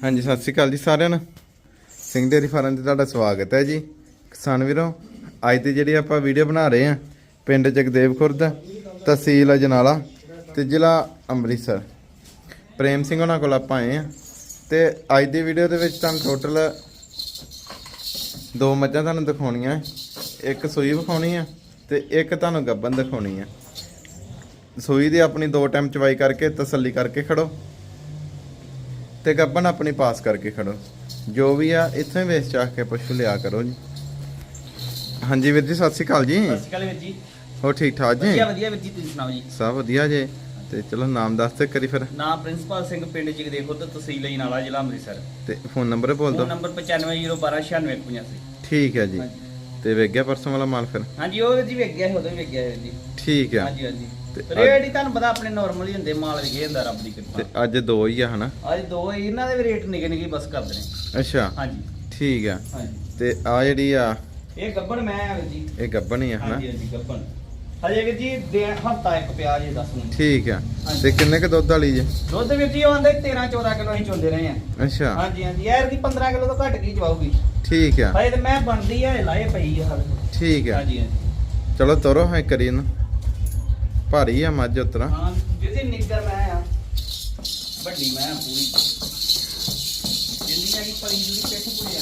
ਹਾਂਜੀ, ਸਤਿ ਸ਼੍ਰੀ ਅਕਾਲ ਜੀ ਸਾਰਿਆਂ ਨੂੰ। ਸਿੰਘ ਡੇਅਰੀ ਫਾਰਮ ਤੇ ਤੁਹਾਡਾ ਸਵਾਗਤ ਹੈ ਜੀ। ਕਿਸਾਨ ਵੀਰੋ, ਅੱਜ ਦੀ ਜਿਹੜੀ ਆਪਾਂ ਵੀਡੀਓ ਬਣਾ ਰਹੇ ਹਾਂ, ਪਿੰਡ ਜਗਦੇਵ ਖੁਰਦ, ਤਹਿਸੀਲ ਅਜਨਾਲਾ ਤੇ ਜ਼ਿਲ੍ਹਾ ਅੰਮ੍ਰਿਤਸਰ। ਪ੍ਰੇਮ ਸਿੰਘ ਉਹਨਾਂ ਕੋਲ ਆਪਾਂ ਆਏ ਹਾਂ ਤੇ ਅੱਜ ਦੀ ਵੀਡੀਓ ਦੇ ਵਿੱਚ ਤੁਹਾਨੂੰ ਟੋਟਲ ਦੋ ਮੱਝਾਂ ਤੁਹਾਨੂੰ ਦਿਖਾਉਣੀਆਂ। ਇੱਕ ਸੂਈ ਵਿਖਾਉਣੀ ਆ ਤੇ ਇੱਕ ਤੁਹਾਨੂੰ ਗੱਬਨ ਦਿਖਾਉਣੀ ਆ। ਸੂਈ ਦੀ ਆਪਣੀ ਦੋ ਟਾਈਮ ਚਵਾਈ ਕਰਕੇ ਤਸੱਲੀ ਕਰਕੇ ਖੜੋ। ਤੇ ਗੱਬਨ ਆਪਣੀ ਪਾਸ ਕਰਕੇ ਖੜੋ। ਜੋ ਵੀ ਆ ਇੱਥੋਂ ਹੀ ਵੇਚ ਚਾਹ ਕੇ ਪਸ਼ੂ ਲਿਆ ਕਰੋ ਜੀ। ਹਾਂਜੀ ਵੀਰ ਜੀ ਸਤਿ ਸ਼੍ਰੀ ਅਕਾਲ ਜੀ। ਸਤਿ ਸ਼੍ਰੀ ਅਕਾਲ ਵੀਰ ਜੀ। ਹੋ ਠੀਕ ਠਾਕ ਜੀ? ਵਧੀਆ ਵਧੀਆ ਵੀਰ ਜੀ ਤੁਸੀਂ ਸੁਣਾਓ ਜੀ? ਸਭ ਵਧੀਆ ਜੇ। ਤੇ ਚਲੋ ਨਾਮ ਦੱਸ ਤੇ ਕਰੀ ਫਿਰ। ਨਾਮ ਪ੍ਰਿੰਸੀਪਲ ਸਿੰਘ ਪਿੰਡ ਜਗਦੇ ਖੁਦ ਤਹਿਸੀਲ ਨਾਲਾ ਜ਼ਿਲ੍ਹਾ ਅੰਮ੍ਰਿਤਸਰ। ਤੇ ਫੋਨ ਨੰਬਰ ਬੋਲ ਫੋਨ ਦਿਓ ਨੰਬਰ 9501296985 ਠੀਕ ਹੈ ਜੀ। ਤੇ ਵੇਖ ਗਿਆ ਪਰਸੋਂ ਵਾਲਾ ਮਾਲ ਫਿਰ। ਹਾਂਜੀ ਉਹ ਵੀਰ ਜੀ ਵੇਖ ਗਿਆ ਵੀ ਵੇਖ ਗਿਆ ਜੀ। ਠੀਕ ਆ। ਹਾਂਜੀ ਹਾਂਜੀ। ਤੇ ਰੇਟ ਹੀ ਤੁਹਾਨੂੰ ਪਤਾ ਆਪਣੇ ਨਾਰਮਲ ਹੀ ਹੁੰਦੇ ਮਾਲ ਵਿਕੇ ਹੁੰਦਾ ਰੱਬ ਦੀ ਤੇ ਕਿਰਪਾ ਅੱਜ ਦੋ ਹੀ ਆ ਹਨਾ? ਅੱਜ ਦੋ ਹੀ ਇਹਨਾਂ ਦੇ ਵੀ ਰੇਟ ਨਿਕੇ ਨਿਕੇ ਬਸ ਕਰਦੇ ਨੇ। ਅੱਛਾ। ਹਾਂਜੀ। ਠੀਕ ਆ। ਹਾਂਜੀ। ਤੇ ਆ ਜਿਹੜੀ ਆ ਇਹ ਗੱਬਣ ਮੈਂ ਆ ਵੀਰ ਜੀ। ਇਹ ਗੱਬਨ ਹੀ ਆ ਹਨਾ? ਹਾਂਜੀ ਹਾਂਜੀ ਗੱਬਣ। ਹਜੇ ਵੀਰ ਜੀ ਦੇ ਹਫਤਾ ਇੱਕ ਪਿਆ ਜੇ ਦੱਸ ਨੂੰ ਠੀਕ ਆ। ਹਾਂਜੀ। ਤੇ ਕਿੰਨੇ ਕ ਦੁੱਧ ਵਾਲੀ ਜੇ? ਦੁੱਧ ਵੀਰ ਜੀ ਆਂਦੇ 13 14 ਕਿਲੋ ਅਸੀਂ ਚੋਂਦੇ ਰਹੇ ਆ। ਅੱਛਾ। ਹਾਂਜੀ ਹਾਂਜੀ ਯਾਰ ਦੀ 15 ਕਿਲੋ ਤੋਂ ਘੱਟ ਕੀ ਚਵਾਉਗੀ ਠੀਕ ਆ। ਹਜੇ ਤੇ ਮੈਂ ਬਣਦੀ ਆ ਲਾਏ ਪਈ ਆ ਹਾਲੇ। ਠੀਕ ਆ। ਹਾਂਜੀ ਹਾਂਜੀ। ਚਲੋ ਤੋਰੋ ਹਾਂ ਕਰੀ ਨਾ ਭਾਰੀ ਆ ਮੱਝ ਉਤਰਾ। ਹਾਂ ਜਿਹਦੀ ਨਿੱਗਰ ਮੈਂ ਆ, ਵੱਡੀ ਮੈਂ ਪੂਰੀ। ਜਿੰਨੀ ਆ ਪਰੀ ਜੁੜੀ ਪਿੱਠ ਪੂਰੀ ਆ।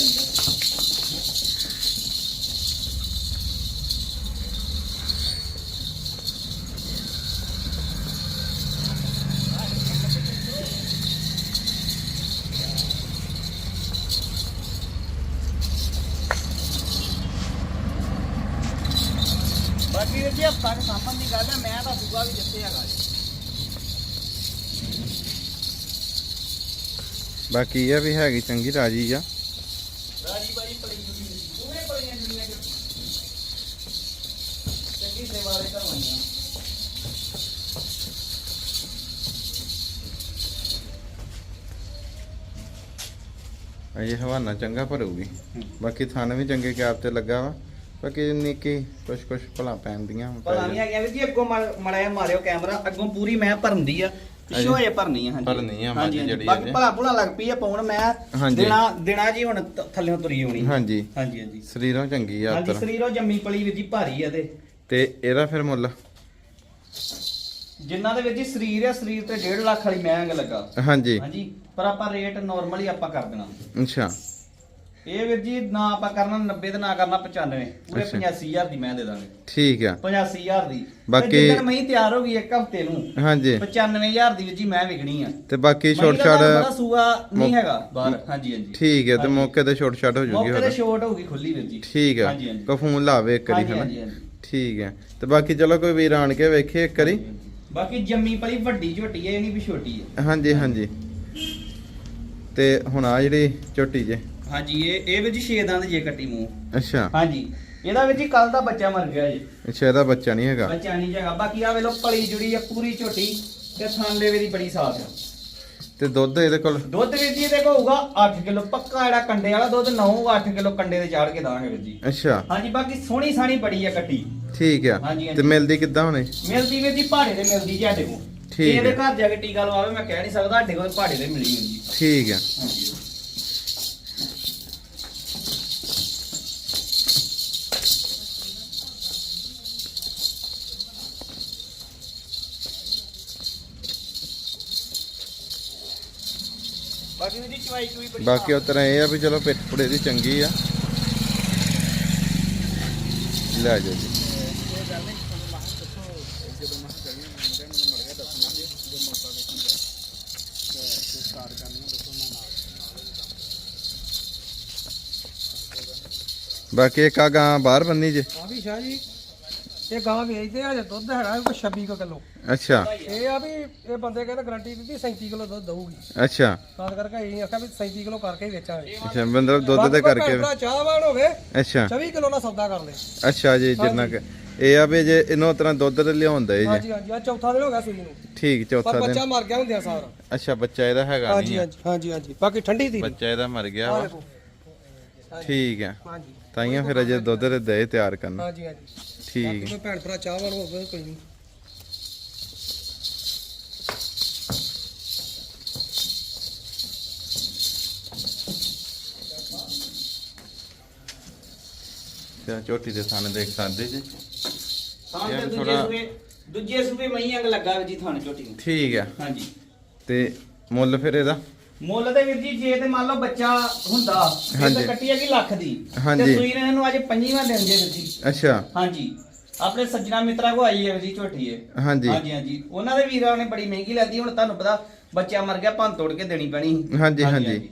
ਬਾਕੀ ਇਹ ਜੀ ਹਫਤਾ ਦੇ ਸਾਹਮਣ ਦੀ ਗੱਲ ਹੈ ਮੈਂ ਤਾਂ ਦੂਗਾ ਵੀ ਜਿੱਥੇ ਹੈਗਾ ਜੀ। ਬਾਕੀ ਇਹ ਵੀ ਹੈਗੀ ਚੰਗੀ ਰਾਜੀ ਆ। ਰਾਜੀ ਬਾਈ ਪੜੀ ਜੁੜੀ ਉਹਨੇ ਪੜੀਆਂ ਜੁੜੀਆਂ ਕਿ। ਚੰਗੀ ਸੇਵਾ ਦੇ ਕਰਵਾਈਆਂ ਇਹ ਹਵਾਨਾ ਚੰਗਾ ਭਰੂਗੀ। ਬਾਕੀ ਥਣ ਵੀ ਚੰਗੇ ਕੈਪ ਤੇ ਲੱਗਾ ਵਾ। ਬਾਕੀ ਨਿੱਕੀ ਕੁਛ ਕੁਛ ਭਲਾ ਪੈਂਦੀਆਂ ਪਤਾ ਨਹੀਂ ਆ ਗਿਆ ਵੀ ਜੀ ਅੱਗੋਂ ਮੜਿਆ ਮਾਰਿਓ ਕੈਮਰਾ ਅੱਗੋਂ ਪੂਰੀ ਮੈਂ ਭਰਨਦੀ ਆ। ਪਿੱਛੋਂ। ਇਹ ਭਰਨੀ ਆ ਹਾਂਜੀ। ਭਰਨੀ ਆ ਮੱਝ ਹਾਂਜੀ, ਹਾਂਜੀ। ਜਿਹੜੀ ਬਾਕੀ। ਭਲਾ ਭੁਲਾ ਲੱਗ ਪਈ ਆ ਪਾਉਣ ਮੈਂ ਹਾਂਜੀ। ਦਿਨਾ ਦਿਨਾ ਜੀ ਹੁਣ ਤ- ਥੱਲਿਓਂ ਤੁਰੀ ਹੋਣੀ ਹਾਂਜੀ। ਹਾਂਜੀ ਹਾਂਜੀ। ਸਰੀਰੋਂ ਚੰਗੀ ਆ ਹਾਂਜੀ ਸਰੀਰੋਂ ਜੰਮੀ ਪਲੀ ਵੀਰ ਜੀ ਭਾਰੀ ਆ ਤੇ। ਤੇ ਇਹਦਾ ਫਿਰ ਮੁੱਲ? ਜਿਨ੍ਹਾਂ ਦੇ ਵਿੱਚ ਜੀ ਸਰੀਰ ਆ ਸਰੀਰ ਤੇ 1.5 ਲੱਖ ਵਾਲੀ ਮਹਿੰਗ ਲੱਗਾ। ਹਾਂਜੀ। ਹਾਂਜੀ ਪਰ ਆਪਾਂ ਰੇਟ ਨਾਰਮਲ ਆਪਾਂ ਕਰ ਦੇਣਾ। ਅੱਛਾ। ਇਹ ਵੀਰ ਜੀ ਨਾ ਆਪਾਂ ਕਰਨਾ 90 ਤੇ ਨਾ ਕਰਨਾ 95 ਪੂਰੇ ਅੱਛਾ। 85000 ਦੀ ਮੈਂ ਦੇ ਦਾਂਗੇ। ਠੀਕ ਆ। 85000 ਦੀ। ਬਾਕੀ- ਤੇ ਜਿੱਦਣ ਮਹੀਂ ਤਿਆਰ ਹੋ ਗਈ ਇੱਕ ਹਫ਼ਤੇ ਨੂੰ ਹਾਂਜੀ। 95000 ਦੀ ਵੀਰ ਜੀ ਮੈਂ ਵਿਕਣੀ ਆ। ਤੇ ਬਾਕੀ ਛੋਟ ਛਾੜ ਸੂਆ ਨਹੀਂ ਮੌ- ਹੈਗਾ ਬਾਹਰ। ਹਾਂਜੀ ਹਾਂਜੀ। ਠੀਕ ਹੈ ਤੇ। ਮੌਕੇ ਤੇ ਛੋਟ ਛਾੜ ਹੋ ਜੂਗੀ ਮੌਕੇ ਤੇ ਸ਼ੋਰਟ ਹੋਊਗੀ ਖੁੱਲੀ ਵੀਰ ਜੀ। ਠੀਕ ਹਾਂਜੀ। ਕੋ ਫੋਨ ਲਾਵੇ ਇੱਕ ਵਾਰੀ ਹਨਾ। ਠੀਕ ਹੈ ਤੇ ਬਾਕੀ ਚਲੋ ਕੋਈ ਵੀਰ ਆਣ ਕੇ ਵੇਖੇ ਇੱਕ ਵਾਰੀ। ਬਾਕੀ ਜੰਮੀ ਪਲੀ ਵੱਡੀ ਝੋਟੀ ਹੈ ਇਹ ਨਹੀਂ ਵੀ ਛੋਟੀ ਹੈ ਹਾਂਜੀ ਹਾਂਜੀ। ਤੇ ਹੁਣ ਆ ਜਿਹੜੀ ਝੋਟੀ ਜੇ। ਹਾਂਜੀ ਇਹ ਇਹ ਜੀ ਛੇ ਦੰਦ ਜੇ ਕੱਟੀ ਮੂੰਹ। ਅੱਛਾ। ਹਾਂਜੀ ਇਹਦਾ ਜੀ ਕੱਲ ਦਾ ਬੱਚਾ ਮਰ ਗਿਆ ਜੀ। ਅੱਛਾ ਇਹਦਾ ਬੱਚਾ ਨਹੀਂ ਹੈਗਾ। ਬੱਚਾ ਨਹੀਂ ਜਗਾ ਬਾਕੀ ਆ ਵੇਲੋ ਪਲੀ ਜੁੜੀ ਆ ਪੂਰੀ ਝੋਟੀ ਤੇ ਥਾਂਲੇ ਦੀ ਬੜੀ ਸਾਫ਼ ਆ। ਤੇ ਦੁੱਧ ਇਹਦੇ ਕੋਲ? ਦੁੱਧ ਵੀਰ ਜੀ ਇਹਦੇ ਕੋਲ ਹੋਊਗਾ 8 ਕਿਲੋ ਪੱਕਾ ਜਿਹੜਾ ਕੰਡੇ ਵਾਲਾ ਦੁੱਧ 9 8 ਕਿਲੋ ਕੰਡੇ ਤੇ ਚਾੜ ਕੇ ਦਾਂਗੇ ਵੀਰ ਜੀ। ਅੱਛਾ। ਹਾਂਜੀ ਬਾਕੀ ਸੋਹਣੀ ਸਾਣੀ ਬੜੀ ਆ ਕੱਟੀ। ਠੀਕ ਆ। ਹਾਂਜੀ, ਤੇ। ਮਿਲਦੀ ਕਿੱਦਾਂ ਹੁਣੇ? ਮਿਲਦੀ ਵੀਰ ਜੀ ਪਹਾੜੇ ਤੇ ਮਿਲਦੀ ਜੀ ਸਾਡੇ ਕੋਲ। ਠੀਕ ਇਹਦੇ ਹੈ। ਘਰ ਜਾ ਕੇ ਟੀਕਾ ਲਵਾਵੇ ਮੈਂ ਕਹਿ ਨਹੀਂ ਸਕਦਾ ਸਾਡੇ ਕੋਲ ਪਹਾੜੇ ਤੇ ਮਿਲੀ ਜੀ। ਠੀਕ ਆ। ਹਾਂਜੀ। ਬਾਕੀ ਵੀਰ ਜੀ ਚਵਾਈ ਚੂਈ ਬੜੀ ਬਾਕੀ ਉਹ ਤਰ੍ਹਾਂ ਇਹ ਆ ਵੀ ਚਲੋ ਪਿੱਠ ਪੁੜੇ ਦੀ ਚੰਗੀ ਆ। ਲੈ ਜਾਓ ਜੀ। ਬਾਕੀ ਇੱਕ ਆ ਗਾਂ ਬਾਹਰ ਬੰਨੀ ਜੇ। ਆ ਵੀ ਸ਼ਾਹ ਜੀ ਇਹ ਗਾਂ ਵੇਚਦੇ ਆ ਜੇ ਦੁੱਧ ਹੈਗਾ ਕੋਈ 26 ਕੁ ਕਿਲੋ। ਅੱਛਾ। ਇਹ ਆ ਵੀ ਇਹ ਬੰਦੇ ਕਹਿੰਦੇ ਗਾਰੰਟੀ ਦਿੱਤੀ 37 ਕਿਲੋ ਦੁੱਧ ਦਊਗੀ। ਅੱਛਾ। ਤਾਂ ਕਰਕੇ ਇਹ ਆਖਿਆ ਵੀ 37 ਕਿਲੋ ਕਰਕੇ ਹੀ ਵੇਚਾਂਗੇ। ਅੱਛਾ ਮਤਲਬ ਦੁੱਧ ਦੇ ਕਰਕੇ। ਭਰਾ ਚਾਹਵਾਨ ਹੋਵੇ ਅੱਛਾ। 24 ਕਿਲੋ ਦਾ ਸੌਦਾ ਕਰ ਲੈ। ਅੱਛਾ ਜੀ ਜਿੰਨਾ ਕਿ ਇਹ ਆ ਵੀ ਜੇ ਇਹਨੂੰ ਤਰ੍ਹਾਂ ਦੁੱਧ ਤੇ ਲਿਆਉਂਦਾ ਜੀ। ਹਾਂਜੀ ਹਾਂਜੀ। ਆ ਚੌਥਾ ਦਿਨ ਹੋ ਗਿਆ ਸੂਈ ਨੂੰ। ਠੀਕ ਚੌਥਾ ਬੱਚਾ ਦਿਨ। ਮਰ ਗਿਆ ਹੁੰਦਿਆ ਸਾਰਾ। ਅੱਛਾ ਬੱਚਾ ਇਹਦਾ ਹੈਗਾ ਹਾਂਜੀ ਨਹੀਂ ਆ। ਹਾਂਜੀ ਹਾਂਜੀ ਹਾਂਜੀ। ਬਾਕੀ ਠੰਡੀ ਦੀ ਬੱਚਾ ਇਹਦਾ ਮਰ ਗਿਆ ਵਾ। ਠੀਕ ਆ। ਹਾਂਜੀ। ਤਾਈਆਂ ਫਿਰ ਅਜੇ ਦੁੱਧ ਦੇ ਦੇ ਤਿਆਰ ਕਰਨਾ। ਹਾਂਜੀ ਹਾਂਜੀ। ਠੀਕ। ਆ। ਕੋਈ ਭੈਣ ਭਰਾ ਚਾਹਵਾਨ ਹੋਵੇ ਕੋਈ ਨਹੀਂ। ਤੇ ਝੋਟੀ ਦੇ ਥਣ ਦੇਖ ਸਕਦੇ ਜੀ। ਤਾਂ ਯਾਰ ਤੇ ਦੂਜੇ ਥੋੜ੍ਹਾ- ਸੂਏ ਦੂਜੇ ਸੂਏ ਮਈ ਅੰਗ ਲੱਗਾ ਵੀਰ ਜੀ ਥਣ ਝੋਟੀ ਨੂੰ। ਠੀਕ ਆ। ਹਾਂਜੀ। ਤੇ ਮੁੱਲ ਫਿਰ ਇਹਦਾ? ਮੁੱਲ ਤੇ ਵੀਰ ਜੀ ਜੇ ਤੇ ਮੰਨ ਲਓ ਬੱਚਾ ਹੁੰਦਾ ਇਹ ਹਾਂਜੀ। ਤੇ ਕੱਟੀ ਹੈਗੀ ਲੱਖ ਦੀ। ਹਾਂਜੀ। ਤੇ ਸੂਈ ਨੇ ਇਹਨੂੰ ਅੱਜ ਪੰਜੀਵਾਂ ਦਿਨ ਜੇ ਵੀਰ ਜੀ ਅੱਛਾ। ਹਾਂਜੀ। ਆਪਣੇ ਸੱਜਣਾ ਮਿੱਤਰਾਂ ਕੋ ਆਈ ਹੈ ਵੀਰ ਜੀ ਝੋਟੀ ਇਹ। ਹਾਂਜੀ। ਹਾਂਜੀ ਹਾਂਜੀ। ਉਹਨਾਂ ਦੇ ਵੀਰਾਂ ਨੇ ਬੜੀ ਮਹਿੰਗੀ ਲੈਂਦੀ ਹੁਣ ਤੁਹਾਨੂੰ ਪਤਾ ਬੱਚਾ ਮਰ ਗਿਆ ਭੰਨ ਤੋੜ ਕੇ ਦੇਣੀ ਪੈਣੀ। ਹਾਂਜੀ, ਹਾਂਜੀ।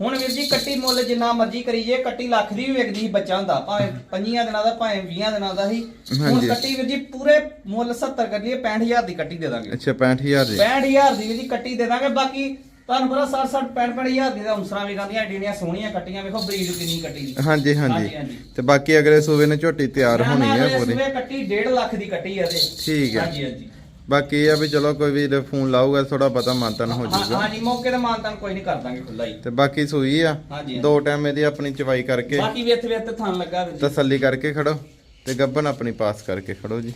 ਹੁਣ ਵੀਰ ਜੀ ਕੱਟੀ ਮੁੱਲ ਜਿੰਨਾ ਮਰਜ਼ੀ ਕਰੀ ਜੇ ਕੱਟੀ ਲੱਖ ਦੀ ਵੀ ਵਿਕਦੀ ਸੀ ਬੱਚਾ ਹੁੰਦਾ ਭਾਵੇਂ 5 ਦਿਨਾਂ ਦਾ ਭਾਵੇਂ 20 ਦਿਨਾਂ ਦਾ ਸੀ। ਹੁਣ ਹਾਂਜੀ। ਕੱਟੀ ਵੀਰ ਜੀ ਪੂਰੇ ਮੁੱਲ 70 ਕਰ ਲਈਏ 65000 ਦੀ ਕੱਟੀ ਦੇ ਦਾਂਗੇ। ਅੱਛਾ 65000 ਦੀ। 65000 ਦੀ ਵੀ ਜੀ ਕੱਟੀ ਦੇ ਦਾਂਗੇ ਬਾਕੀ ਤੁਹਾਨੂੰ ਪਤਾ 60 60 65 ਹਜ਼ਾਰ ਦੀ ਤਾਂ ਉਮਸਰਾਂ ਵੀ ਗਾਂਦੀਆਂ ਏਡੀਆਂ ਸੋਹਣੀਆਂ ਕੱਟੀਆਂ ਵੇਖੋ ਬਰੀਡ ਕਿੰਨੀ ਕੱਟੀ ਦੀ। ਹਾਂਜੀ ਹਾਂਜੀ, ਹਾਂਜੀ ਹਾਂਜੀ। ਤੇ ਬਾਕੀ ਅਗਲੇ ਸੂਬੇ ਨੇ ਝੋਟੀ ਤਿਆਰ ਹੋਣੀ ਨਾ, ਹੈ ਪੂਰੀ। ਸੂਏ ਕੱਟੀ 1.5 ਲੱਖ ਦੀ ਕੱਟੀ ਆ ਤੇ। ਠੀਕ ਹੈ। ਹਾਂਜੀ ਹਾਂਜੀ। ਬਾਕੀ ਇਹ ਆ ਵੀ ਚਲੋ ਕੋਈ ਵੀ ਫੋਨ ਲਾਊਗਾ ਥੋੜਾ ਪਤਾ ਮੰਤਨ ਹੋ ਜਾਊਗਾ। ਹਾਂਜੀ ਮੌਕੇ ਤੇ ਮਾਨਤਾਨ ਕੋਈ ਨਹੀਂ ਕਰ ਦਾਂਗੇ ਖੁੱਲਾ ਹੀ। ਤੇ ਬਾਕੀ ਸੂਈ ਆ। ਹਾਂਜੀ, ਦੋ ਟਾਈਮ ਇਹਦੀ ਆਪਣੀ ਚਵਾਈ ਕਰਕੇ। ਬਾਕੀ ਵੇਥ ਵੇਥ ਥਾਂ ਲੱਗਾ ਤਸੱਲੀ ਕਰਕੇ ਖੜੋ ਤੇ ਗੱਬਨ ਆਪਣੀ ਪਾਸ ਕਰਕੇ ਖੜੋ ਜੀ।